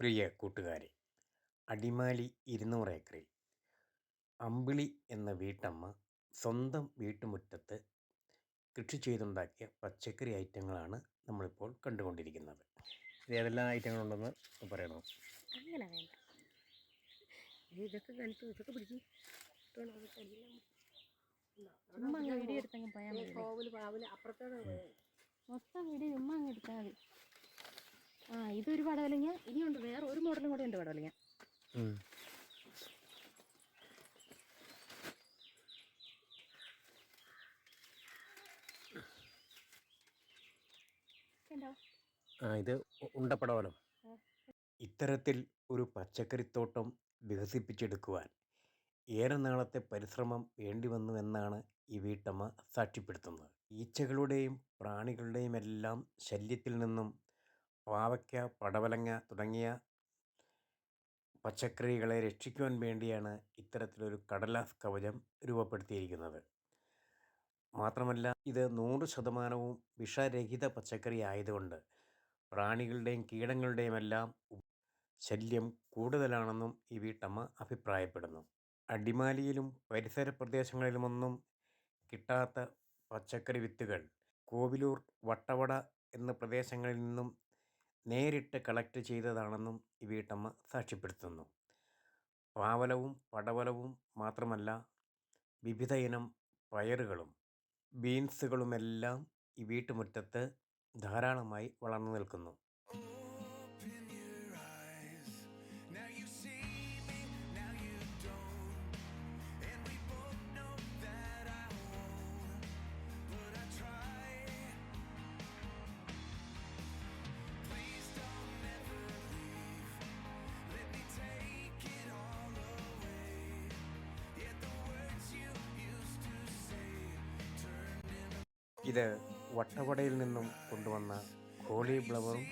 പ്രിയ കൂട്ടുകാരെ അടിമാലി ഇരുന്നൂറ് ഏക്കറിൽ അമ്പിളി എന്ന വീട്ടമ്മ സ്വന്തം വീട്ടുമുറ്റത്ത് കൃഷി ചെയ്തുണ്ടാക്കിയ പച്ചക്കറി ഐറ്റങ്ങളാണ് നമ്മളിപ്പോൾ കണ്ടുകൊണ്ടിരിക്കുന്നത്. ഇത് ഏതെല്ലാം ഐറ്റങ്ങളുണ്ടെന്ന് പറയണോ? അങ്ങനെ വേണ്ട. ഇതൊക്കെ കാണിച്ചു ഇതൊക്കെ പിടിക്കും ചുമ്മാ അങ്ങ് വീഡിയോ എടുത്തങ്ങ് പോയാൽ മതി മൊത്തം വീഡിയോ ചുമ്മാ അങ്ങ് എടുത്താൽ മതി. ആ ഇതൊരു പടവലങ്ങ ഇനിയുണ്ട് വേറെ ഒരു മോഡലും കൂടെ ഉണ്ട് പടവലങ്ങ കണ്ടോ ആ ഇത് ഉണ്ടപ്പടവലം. ഇത്തരത്തിൽ ഒരു പച്ചക്കറിത്തോട്ടം വികസിപ്പിച്ചെടുക്കുവാൻ ഏറെ നാളത്തെ പരിശ്രമം വേണ്ടിവന്നു എന്നാണ് ഈ വീട്ടമ്മ സാക്ഷ്യപ്പെടുത്തുന്നത്. ഈച്ചകളുടെയും പ്രാണികളുടെയും എല്ലാം ശല്യത്തിൽ നിന്നും പാവയ്ക്ക പടവലങ്ങ തുടങ്ങിയ പച്ചക്കറികളെ രക്ഷിക്കുവാൻ വേണ്ടിയാണ് ഇത്തരത്തിലൊരു കടലാസ് കവചം രൂപപ്പെടുത്തിയിരിക്കുന്നത്. മാത്രമല്ല ഇത് നൂറ് ശതമാനവും വിഷരഹിത പച്ചക്കറി ആയതുകൊണ്ട് പ്രാണികളുടെയും കീടങ്ങളുടെയും എല്ലാം ശല്യം കൂടുതലാണെന്നും ഈ വീട്ടമ്മ അഭിപ്രായപ്പെടുന്നു. അടിമാലിയിലും പരിസര പ്രദേശങ്ങളിലുമൊന്നും കിട്ടാത്ത പച്ചക്കറി വിത്തുകൾ കോവിലൂർ വട്ടവട എന്ന പ്രദേശങ്ങളിൽ നിന്നും നേരിട്ട് കളക്ട് ചെയ്തതാണെന്നും ഈ വീട്ടമ്മ സാക്ഷ്യപ്പെടുത്തുന്നു. പാവലവും പടവലവും മാത്രമല്ല വിവിധ ഇനം പയറുകളും ബീൻസുകളുമെല്ലാം ഈ വീട്ടുമുറ്റത്ത് ധാരാളമായി വളർന്നു നിൽക്കുന്നു. ഇത് വട്ടവടയിൽ നിന്നും കൊണ്ടുവന്ന കോളിഫ്ലവറും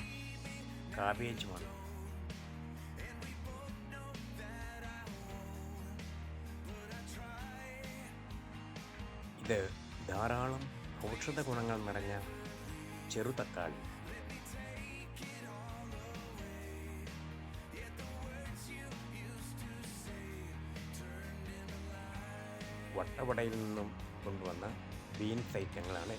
കാബേജുമാണ്. ഇത് ധാരാളം ഔഷധ ഗുണങ്ങൾ നിറഞ്ഞ ചെറുതക്കാളി വട്ടവടയിൽ നിന്നും കൊണ്ടുവന്ന ബീൻസ് ഐറ്റങ്ങളാണ്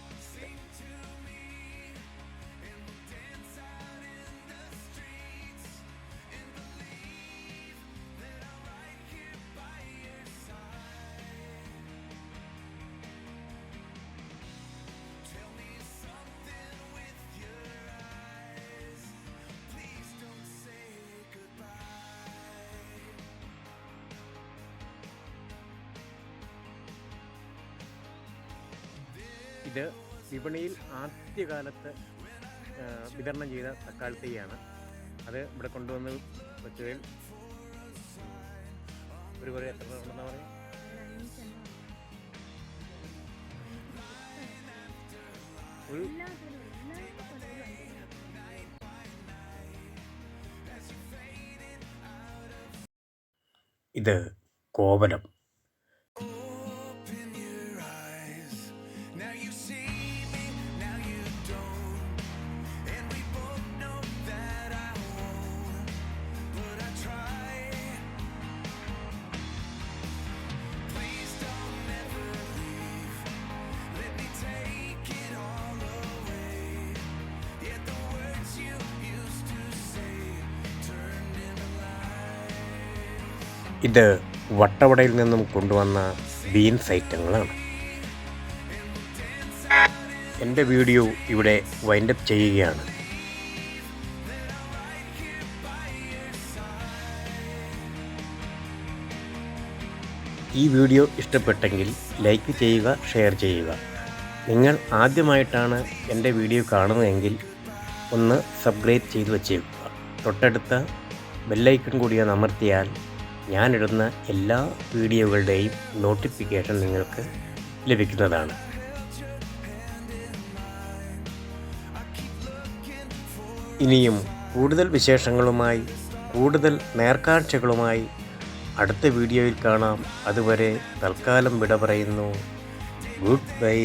ഇത് വിപണിയിൽ ആദ്യകാലത്ത് വിതരണം ചെയ്ത തക്കാളി തൈയാണ് അത് ഇവിടെ കൊണ്ടുവന്ന് വെച്ചതിൽ ഒരു കുറേ എത്ര ഉണ്ടെന്നാ പറയുക ഒരു ഇത് കോവലം. ഇത് വട്ടവടയിൽ നിന്നും കൊണ്ടുവന്ന ബീൻസ് ഐറ്റങ്ങളാണ് എന്റെ വീഡിയോ ഇവിടെ വൈൻഡപ്പ് ചെയ്യുകയാണ്. ഈ വീഡിയോ ഇഷ്ടപ്പെട്ടെങ്കിൽ ലൈക്ക് ചെയ്യുക ഷെയർ ചെയ്യുക. നിങ്ങൾ ആദ്യമായിട്ടാണ് എന്റെ വീഡിയോ കാണുന്നതെങ്കിൽ ഒന്ന് സബ്സ്ക്രൈബ് ചെയ്തു വച്ചേക്കുക. തൊട്ടടുത്ത ബെല്ലൈക്കൺ കൂടി അമർത്തിയാൽ ഞാനിടുന്ന എല്ലാ വീഡിയോകളുടെയും നോട്ടിഫിക്കേഷൻ നിങ്ങൾക്ക് ലഭിക്കുന്നതാണ്. ഇനിയും കൂടുതൽ വിശേഷങ്ങളുമായി കൂടുതൽ നേർക്കാഴ്ചകളുമായി അടുത്ത വീഡിയോയിൽ കാണാം. അതുവരെ തൽക്കാലം വിട പറയുന്നു. Good bye.